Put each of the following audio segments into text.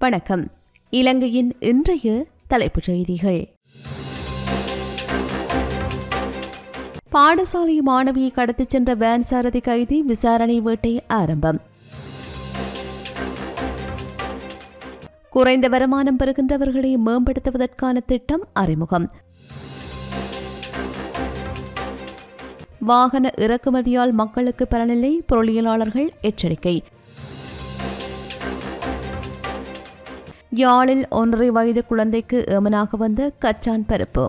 வணக்கம். இலங்கையின் இன்றைய தலைப்புச் செய்திகள். பாடசாலை மாணவியை கடத்திச் சென்ற வேன் சாரதி கைதி விசாரணை வேட்டை ஆரம்பம். குறைந்த வருமானம் பெறுகின்றவர்களை மேம்படுத்துவதற்கான திட்டம் அறிமுகம். வாகன இறக்குமதியால் மக்களுக்கு பலனில்லை பொருளியலாளர்கள் எச்சரிக்கை. யாழில் ஒன்றரை வயது குழந்தைக்கு ஏமனாக வந்த கச்சான் பருப்பு.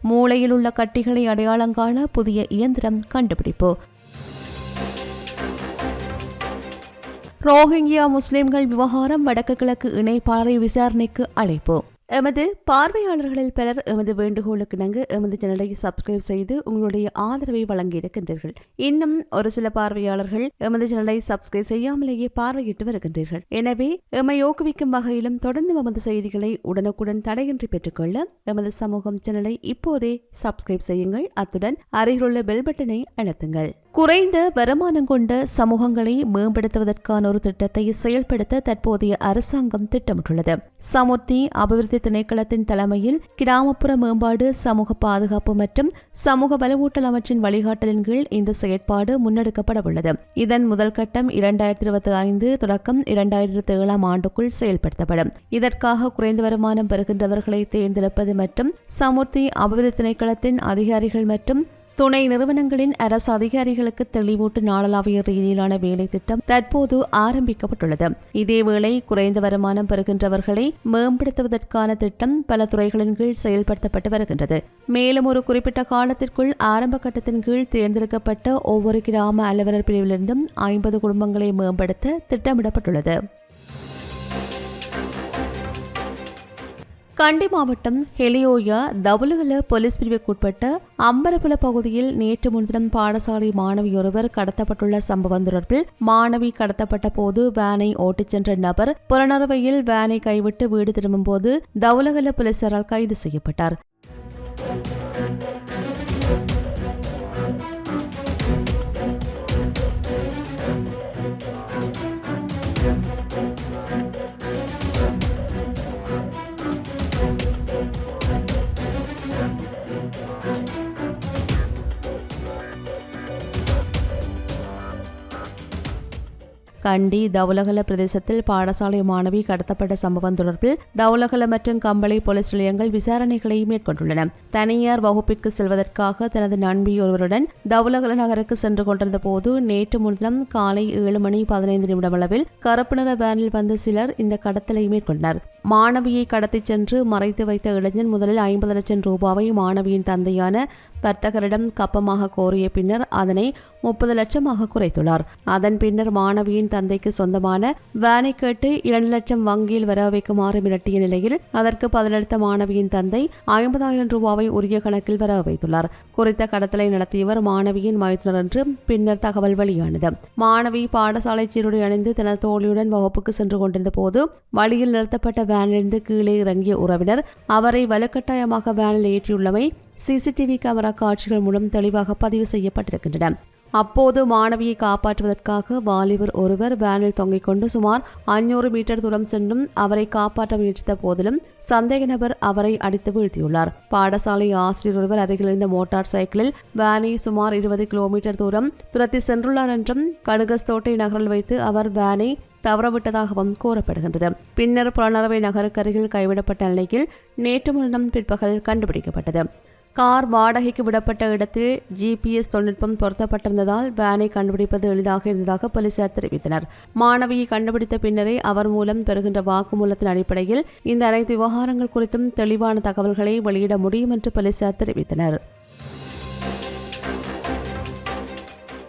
மூளையில் உள்ள கட்டிகளை அடையாளம் காண புதிய இயந்திரம் கண்டுபிடிப்பு. ரோஹிங்கியா முஸ்லிம்கள் விவகாரம் வடக்கு கிழக்கு இணைப்பாளரை விசாரணைக்கு அழைப்பு. எமது பார்வையாளர்களில் பலர் எமது வேண்டுகோளுக்கு இணங்க எமது சேனலை சப்ஸ்கிரைப் செய்து உங்களுடைய ஆதரவை வழங்கியிருக்கின்றீர்கள். இன்னும் ஒரு சில பார்வையாளர்கள் எமது சேனலை சப்ஸ்கிரைப் செய்யாமலேயே பார்வையிட்டு வருகின்றீர்கள். எனவே எம்மை ஊக்குவிக்கும் வகையிலும் தொடர்ந்து எமது செய்திகளை உடனுக்குடன் தடையின்றி பெற்றுக்கொள்ள எமது சமூகம் சேனலை இப்போதே சப்ஸ்கிரைப் செய்யுங்கள். அத்துடன் அருகிலுள்ள பெல் பட்டனை அழுத்துங்கள். குறைந்த வருமானம் கொண்ட சமூகங்களை மேம்படுத்துவதற்கான ஒரு திட்டத்தை செயல்படுத்த தற்போதைய அரசாங்கம் திட்டமிட்டுள்ளது. சமுர்த்தி அபிவிருத்தி திணைக்களத்தின் தலைமையில் கிராமப்புற மேம்பாடு சமூக பாதுகாப்பு மற்றும் சமூக வலுவூட்டல் அமைச்சின் வழிகாட்டலின் கீழ் இந்த செயற்பாடு முன்னெடுக்கப்பட உள்ளது இதன் முதல் கட்டம் இரண்டாயிரத்தி இருபத்தி ஐந்து தொடக்கம் இரண்டாயிரத்தி ஏழாம் ஆண்டுக்குள் செயல்படுத்தப்படும். இதற்காக குறைந்த வருமானம் பெறுகின்றவர்களை தேர்ந்தெடுப்பது மற்றும் சமுர்த்தி அபிவிருத்தி திணைக்களத்தின் அதிகாரிகள் மற்றும் துணை நிறுவனங்களின் அரசு அதிகாரிகளுக்கு தெளிவூட்டு நாடளாவிய ரீதியிலான வேலை திட்டம் தற்போது ஆரம்பிக்கப்பட்டுள்ளது. இதேவேளை குறைந்த வருமானம் பெறுகின்றவர்களை மேம்படுத்துவதற்கான திட்டம் பல துறைகளின் கீழ் செயல்படுத்தப்பட்டு வருகின்றது. மேலும் ஒரு குறிப்பிட்ட காலத்திற்குள் ஆரம்ப கட்டத்தின் கீழ் தேர்ந்தெடுக்கப்பட்ட ஒவ்வொரு கிராம அலுவலர் பிரிவிலிருந்தும் ஐம்பது குடும்பங்களை மேம்படுத்த திட்டமிடப்பட்டுள்ளது. கண்டி மாவட்டம் ஹெலியோயா தவுலுகல போலீஸ் பிரிவுக்குட்பட்ட அம்பரபுல பகுதியில் நேற்று முன்தினம் பாடசாலை மாணவியொருவர் கடத்தப்பட்டுள்ள சம்பவம் தொடர்பில் மாணவி கடத்தப்பட்ட போது வேனை ஓட்டிச் சென்ற நபர் புலனறுவையில் வேனை கைவிட்டு வீடு திரும்பும்போது தவுலகல போலீசாரால் கைது செய்யப்பட்டார். கண்டி தவுலகல பிரதேசத்தில் பாடசாலை மாணவி கடத்தப்பட்ட சம்பவம் தொடர்பில் தவுலகல மற்றும் கம்பளை போலீஸ் நிலையங்கள் விசாரணைகளை மேற்கொண்டுள்ளன. தனியார் வகுப்பிற்கு செல்வதற்காக தனது நண்பி ஒருவருடன் தவுலகல நகருக்கு சென்று கொண்டிருந்த போது நேற்று முன்தினம் காலை ஏழு மணி பதினைந்து நிமிடம் அளவில் கருப்பு நிற வேனில் வந்த சிலர் இந்த கடத்தலை மேற்கொண்டனர். மாணவியை கடத்திச் சென்று மறைத்து வைத்த இளைஞன் முதலில் ஐம்பது லட்சம் ரூபாவை மாணவியின் தந்தையான வர்த்தகரிடம் கப்பமாக கோரிய பின்னர் அதனை முப்பது லட்சமாக குறைத்துள்ளார். அதன் பின்னர் மாணவியின் தந்தைக்கு சொந்தமான வேனை கேட்டு இரண்டு லட்சம் வங்கியில் வர வைக்குமாறு மிரட்டிய நிலையில் அதற்கு பதிலளித்த மாணவியின் தந்தை ஐம்பதாயிரம் ரூபாவை உரிய கணக்கில் வர வைத்துள்ளார். குறித்த கடத்தலை நடத்தியவர் மாணவியின் மைத்துனர் என்று பின்னர் தகவல் வெளியானது. மாணவி பாடசாலை சீருடை அணிந்து தனது தோழியுடன் வகுப்புக்கு சென்று கொண்டிருந்த போது வழியில் நிறுத்தப்பட்ட வேனிலிருந்து கீழே இறங்கிய உறவினர் அவரை வலுக்கட்டாயமாக வேனில் ஏற்றியுள்ளமை சிசிடிவி கேமரா காட்சிகள் மூலம் தெளிவாக பதிவு செய்யப்பட்டிருக்கின்றன. அப்போது மாணவியை காப்பாற்றுவதற்காக வாலிபர் ஒருவர் வேனில் தொங்கிக் கொண்டு சுமார் ஐநூறு மீட்டர் தூரம் சென்றும் அவரை காப்பாற்ற முயற்சித்த போதிலும் சந்தேக நபர் அவரை அடித்து வீழ்த்தியுள்ளார். பாடசாலை ஆசிரியர் ஒருவர் அருகிலிருந்த மோட்டார் சைக்கிளில் வேனை சுமார் இருபது கிலோமீட்டர் தூரம் துரத்தி சென்றுள்ளார் என்றும் கடுகஸ்தோட்டை நகரில் வைத்து அவர் வேனை தவறவிட்டதாகவும் கூறப்படுகின்றது. பின்னர் புலனரவை நகருக்கருகில் கைவிடப்பட்ட நிலையில் நேற்று முன்தினம் பிற்பகல் கண்டுபிடிக்கப்பட்டது. கார் வாடகைக்கு விடப்பட்ட இடத்தில் ஜிபிஎஸ் தொழில்நுட்பம் பொருத்தப்பட்டிருந்ததால் வேனை கண்டுபிடிப்பது எளிதாக இருந்ததாக போலீசார் தெரிவித்தனர். மாணவியை கண்டுபிடித்த பின்னரே அவர் மூலம் பெறுகின்ற வாக்குமூலத்தின் அடிப்படையில் இந்த அனைத்து விவகாரங்கள் குறித்தும் தெளிவான தகவல்களை வெளியிட முடியும் என்று போலீசார் தெரிவித்தனர்.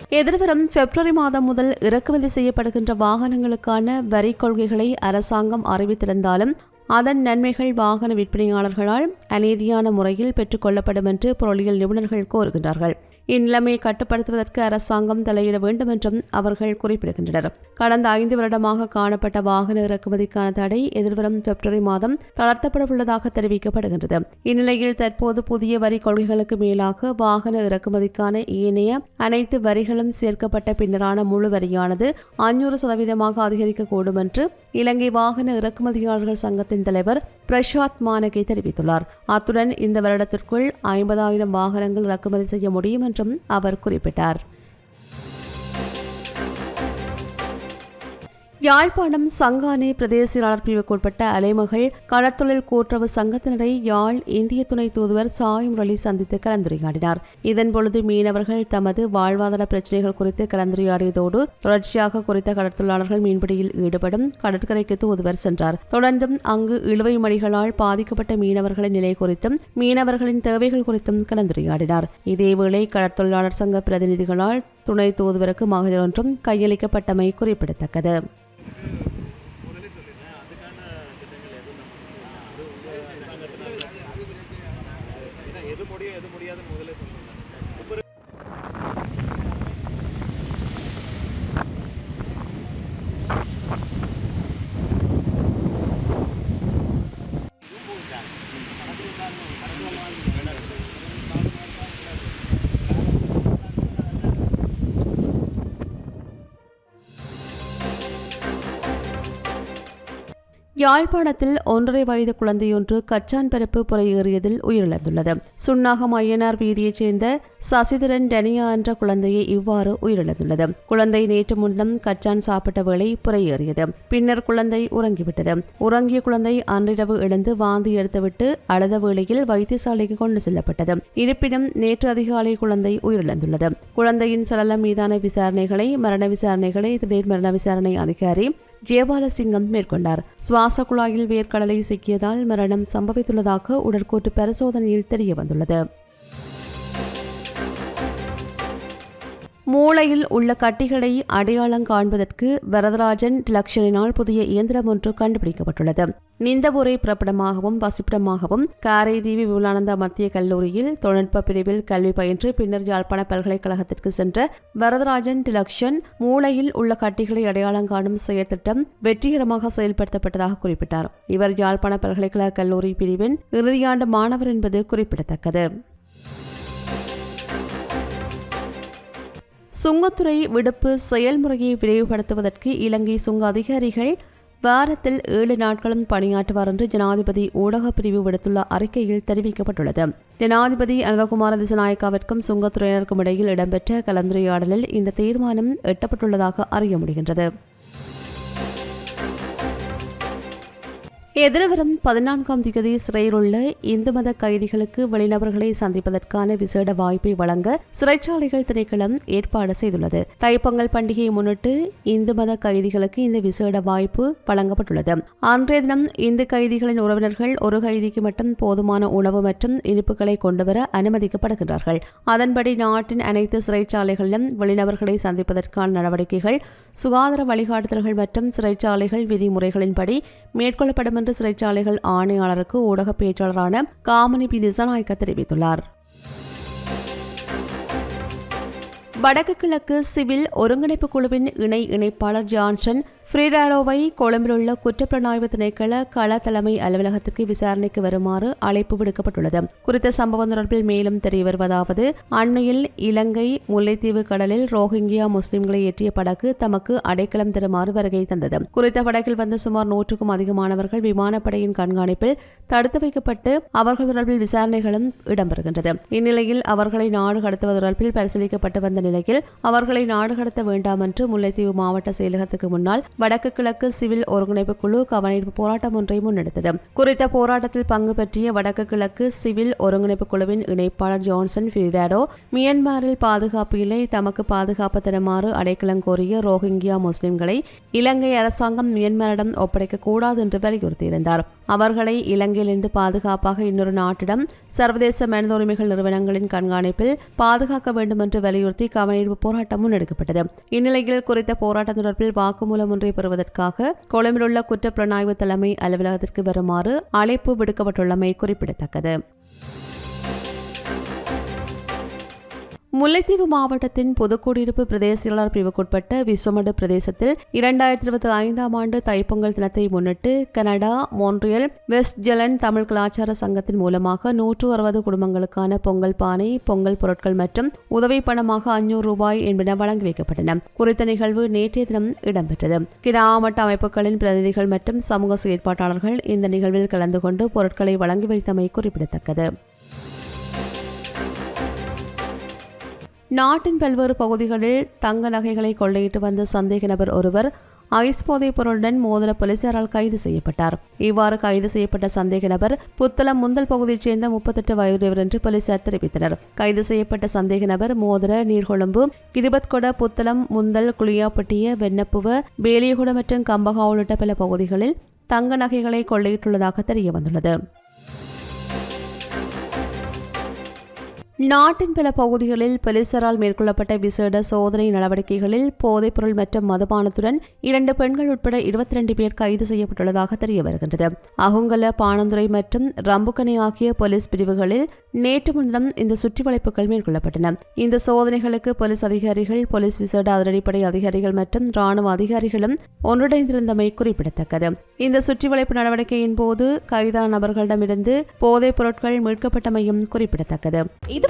எதிர்வரும் பிப்ரவரி மாதம் முதல் இறக்குமதி செய்யப்படுகின்ற வாகனங்களுக்கான வரி கொள்கைகளை அரசாங்கம் அறிவித்திருந்தாலும் அதன் நன்மைகள் வாகன விற்பனையாளர்களால் அநீதியான முறையில் பெற்றுக்கொள்ளப்படும் என்று பொருளியல் நிபுணர்கள் கோருகின்றார்கள் இந்நிலைமையை கட்டுப்படுத்துவதற்கு அரசாங்கம் தலையிட வேண்டும் என்றும் அவர்கள் குறிப்பிடுகின்றனர். கடந்த ஐந்து வருடமாக காணப்பட்ட வாகன இறக்குமதிக்கான தடை எதிர்வரும் பிப்ரவரி மாதம் தளர்த்தப்பட உள்ளதாக தெரிவிக்கப்படுகின்றது. இந்நிலையில் தற்போது புதிய வரி கொள்கைகளுக்கு மேலாக வாகன இறக்குமதிக்கான ஏனைய அனைத்து வரிகளும் சேர்க்கப்பட்ட பின்னரான முழு வரியானது அஞ்சூறு சதவீதமாக அதிகரிக்கக்கூடும் என்று இலங்கை வாகன இறக்குமதியாளர்கள் சங்கத்தின் தலைவர் பிரசாத் மானகே தெரிவித்துள்ளார். அத்துடன் இந்த வருடத்திற்குள் ஐம்பதாயிரம் வாகனங்கள் இறக்குமதி செய்ய முடியும் என்று என்றும் அவர் குறிப்பிட்டார். யாழ்ப்பாணம் சங்கானே பிரதேச செயலாளர் பிரிவுக்குட்பட்ட அலைமகள் கடற்தொழில் கூட்டுறவு சங்கத்தினரை யாழ் இந்திய துணை தூதுவர் சாய் முரளி சந்தித்து கலந்துரையாடினார். இதன்பொழுது மீனவர்கள் தமது வாழ்வாதார பிரச்சினைகள் குறித்து கலந்துரையாடியதோடு தொடர்ச்சியாக குறித்த கடற்தொழிலாளர்கள் மீன்பிடியில் ஈடுபடும் கடற்கரைக்கு தூதுவர் சென்றார். தொடர்ந்தும் அங்கு இழுவை மணிகளால் பாதிக்கப்பட்ட மீனவர்களின் நிலை குறித்தும் மீனவர்களின் தேவைகள் குறித்தும் கலந்துரையாடினார். இதேவேளை கடற்தொழிலாளர் சங்க பிரதிநிதிகளால் துணை தூதுவருக்கு மகளிர் ஒன்றும் கையளிக்கப்பட்டமை குறிப்பிடத்தக்கது. யாழ்ப்பாணத்தில் ஒன்றரை வயது குழந்தையொன்று கச்சான் பரப்பு புறையேறியதில் உயிரிழந்துள்ளது. சுன்னாகம் ஐயனார் வீதியைச் சேர்ந்த சசிதரன் டனியா என்ற குழந்தையை இவ்வாறு உயிரிழந்துள்ளது. குழந்தை நேற்று முன்னம் கச்சான் சாப்பிட்ட வேளை புறையேறியது பின்னர் குழந்தை உறங்கிவிட்டது. உறங்கிய குழந்தை அன்றிரவு எழுந்து வாந்தி எடுத்துவிட்டு அழுத வேளையில் வைத்தியசாலைக்கு கொண்டு செல்லப்பட்டது. இருப்பினும் நேற்று அதிகாலை குழந்தை உயிரிழந்துள்ளது. குழந்தையின் சடலம் மீதான விசாரணைகளை மரண விசாரணைகளை திடீர் மரண விசாரணை அதிகாரி ஜெயபாலசிங்கம் மேற்கொண்டார். சுவாச குழாயில் வேர்க்கடலை சிக்கியதால் மரணம் சம்பவித்துள்ளதாக உடற்கூற்று பரிசோதனையில் தெரியவந்துள்ளது. மூளையில் உள்ள கட்டிகளை அடையாளம் காண்பதற்கு வரதராஜன் டிலக்ஷனினால் புதிய இயந்திரம் ஒன்று கண்டுபிடிக்கப்பட்டுள்ளது. நிந்தபுரை பிறப்பிடமாகவும் வசிப்பிடமாகவும் காரைதீவி விமலானந்தா மத்திய கல்லூரியில் தொழில்நுட்ப பிரிவில் கல்வி பயின்று பின்னர் யாழ்ப்பாண பல்கலைக்கழகத்திற்கு சென்ற வரதராஜன் டிலக்ஷன் மூளையில் உள்ள கட்டிகளை அடையாளம் காணும் செயற்திட்டம் வெற்றிகரமாக செயல்படுத்தப்பட்டதாக குறிப்பிட்டார். இவர் யாழ்ப்பாண பல்கலைக்கழக கல்லூரி பிரிவின் இறுதியாண்டு மாணவர் என்பது குறிப்பிடத்தக்கது. சுங்கத்துறை விடுப்பு செயல்முறையை விரைவுபடுத்துவதற்கு இலங்கை சுங்க அதிகாரிகள் வாரத்தில் ஏழு நாட்களும் பணியாற்றுவார் என்று ஜனாதிபதி ஊடகப் பிரிவு விடுத்துள்ள அறிக்கையில் தெரிவிக்கப்பட்டுள்ளது. ஜனாதிபதி அனுரகுமார திசநாயக்காவிற்கும் சுங்கத்துறையினருக்கும் இடையில் இடம்பெற்ற கலந்துரையாடலில் இந்த தீர்மானம் எட்டப்பட்டுள்ளதாக அறிய முடிகின்றது. எதிர்வரும் பதினான்காம் திகதி சிறையில் உள்ள இந்து மத கைதிகளுக்கு வெளிநபர்களை சந்திப்பதற்கான விசேட வாய்ப்பை வழங்க சிறைச்சாலைகள் திணைக்களம் ஏற்பாடு செய்துள்ளது. தைப்பொங்கல் பண்டிகையை முன்னிட்டு இந்து மத கைதிகளுக்கு இந்த விசேட வாய்ப்பு வழங்கப்பட்டுள்ளது. அன்றைய தினம் இந்து கைதிகளின் உறவினர்கள் ஒரு கைதிக்கு மட்டும் போதுமான உணவு மற்றும் இனிப்புகளை கொண்டுவர அனுமதிக்கப்படுகின்றார்கள். அதன்படி நாட்டின் அனைத்து சிறைச்சாலைகளிலும் வெளிநபர்களை சந்திப்பதற்கான நடவடிக்கைகள் சுகாதார வழிகாட்டுதல்கள் மற்றும் சிறைச்சாலைகள் விதிமுறைகளின்படி மேற்கொள்ளப்படும் என்று சிறைச்சாலைகள் ஆணையாளருக்கு ஊடக பேச்சாளரான காமனி பி. திசநாயக்க தெரிவித்துள்ளார். வடக்கு கிழக்கு சிவில் ஒருங்கிணைப்பு குழுவின் இணை இணைப்பாளர் ஜான்சன் ஃப்ரீடாடோவை கொழும்பிலுள்ள குற்றப்புலனாய்வு திணைக்கள கள தலைமை அலுவலகத்திற்கு விசாரணைக்கு வருமாறு அழைப்பு விடுக்கப்பட்டுள்ளது. குறித்த சம்பவம் தொடர்பில் மேலும் தெரிய வருவதாவது அண்மையில் இலங்கை முல்லைத்தீவு கடலில் ரோஹிங்கியா முஸ்லிம்களை ஏற்றிய படகு தமக்கு அடைக்கலம் தருமாறு வருகை தந்தது. குறித்த படகில் வந்த சுமார் நூற்றுக்கும் அதிகமானவர்கள் விமானப்படையின் கண்காணிப்பில் தடுத்து வைக்கப்பட்டு அவர்கள் தொடர்பில் விசாரணைகளும் இடம்பெறுகின்றது. இந்நிலையில் அவர்களை நாடு கடத்துவது தொடர்பில் பரிசீலிக்கப்பட்டு வந்த நிலையில் அவர்களை நாடு கடத்த வேண்டாம் என்று முல்லைத்தீவு மாவட்ட செயலகத்துக்கு முன்னால் வடக்கு கிழக்கு சிவில் ஒருங்கிணைப்பு குழு கவனிப்பு போராட்டம் ஒன்றை முன்னெடுத்தது. குறித்த போராட்டத்தில் பங்கு பற்றிய வடக்கு கிழக்கு சிவில் ஒருங்கிணைப்பு குழுவின் இணைப்பாளர் ஜான்சன் ஃபிரிடாடோ மியன்மாரில் பாதுகாப்பு இல்லை தமக்கு பாதுகாப்பு தருமாறு அடைக்கலம் கோரிய ரோஹிங்கியா முஸ்லிம்களை இலங்கை அரசாங்கம் மியன்மாரிடம் ஒப்படைக்க கூடாது என்று வலியுறுத்தியிருந்தார். அவர்களை இலங்கையிலிருந்து பாதுகாப்பாக இன்னொரு நாட்டிடம் சர்வதேச மனித உரிமைகள் நிறுவனங்களின் கண்காணிப்பில் பாதுகாக்க வேண்டும் என்று வலியுறுத்தி கவனிப்பு போராட்டம் முன்னெடுக்கப்பட்டது இந்நிலையில் குறித்த போராட்டம் தொடர்பில் வாக்குமூலம் ஒன்றை பெறுவதற்காக கொழும்பிலுள்ள குற்றப்புலனாய்வு தலைமை அலுவலகத்திற்கு வருமாறு அழைப்பு விடுக்கப்பட்டுள்ளமை குறிப்பிடத்தக்கது. முல்லைத்தீவு மாவட்டத்தின் பொதுக்குடியிருப்பு பிரதேச செயலாளர் பிரிவுக்குட்பட்ட விஸ்வமடு பிரதேசத்தில் இரண்டாயிரத்தி இருபத்தி ஐந்தாம் ஆண்டு தைப்பொங்கல் தினத்தை முன்னிட்டு கனடா மோன்ரியல் வெஸ்ட் ஜெலன் தமிழ் கலாச்சார சங்கத்தின் மூலமாக நூற்று அறுபது குடும்பங்களுக்கான பொங்கல் பானை பொங்கல் பொருட்கள் மற்றும் உதவி பணமாக அஞ்சூறு ரூபாய் என்பன வழங்கி வைக்கப்பட்டன. குறித்த நிகழ்வு நேற்றைய தினம் இடம்பெற்றது. கிராமட்ட அமைப்புகளின் பிரதிநிதிகள் மற்றும் சமூக செயற்பாட்டாளர்கள் இந்த நிகழ்வில் கலந்து கொண்டு பொருட்களை வழங்கி வைத்தமை குறிப்பிடத்தக்கது. நாட்டின் பல்வேறு பகுதிகளில் தங்க நகைகளை கொள்ளையிட்டு வந்த சந்தேக நபர் ஒருவர் ஐஸ் போதைப் பொருளுடன் மோதிர போலீசாரால் கைது செய்யப்பட்டார். இவ்வாறு கைது செய்யப்பட்ட சந்தேக நபர் புத்தளம் முந்தல் பகுதியைச் சேர்ந்த முப்பத்தெட்டு வயதுடையவர் என்று போலீசார் தெரிவித்தனர். கைது செய்யப்பட்ட சந்தேக நபர் மோதிர நீர்கொழும்பு கிருபத்கொட புத்தளம் முந்தல் குளியாப்பட்டிய வெண்ணப்புவ பேலியகுட மற்றும் கம்பகா உள்ளிட்ட பல பகுதிகளில் தங்க நகைகளை கொள்ளையிட்டுள்ளதாக தெரிய வந்துள்ளது நாட்டின் பல பகுதிகளில் போலீசாரால் மேற்கொள்ளப்பட்ட விசேட சோதனை நடவடிக்கைகளில் போதைப்பொருள் மற்றும் மதுபானத்துடன் இரண்டு பெண்கள் உட்பட இருபத்தி ரெண்டு பேர் கைது செய்யப்பட்டுள்ளதாக தெரிய வருகின்றது. அகுங்கல பானந்துறை மற்றும் ரம்புக்கனி ஆகிய போலீஸ் பிரிவுகளில் நேற்று முன்தினம் இந்த சுற்றிவளைப்புகள் மேற்கொள்ளப்பட்டன. இந்த சோதனைகளுக்கு போலீஸ் அதிகாரிகள் போலீஸ் விசேட அதிரடிப்படை அதிகாரிகள் மற்றும் ராணுவ அதிகாரிகளும் ஒன்றிணைந்திருந்தமை குறிப்பிடத்தக்கது. இந்த சுற்றி வளைப்பு நடவடிக்கையின் போது கைதான நபர்களிடமிருந்து போதைப் பொருட்கள் மீட்கப்பட்டமையும் குறிப்பிடத்தக்கது. இது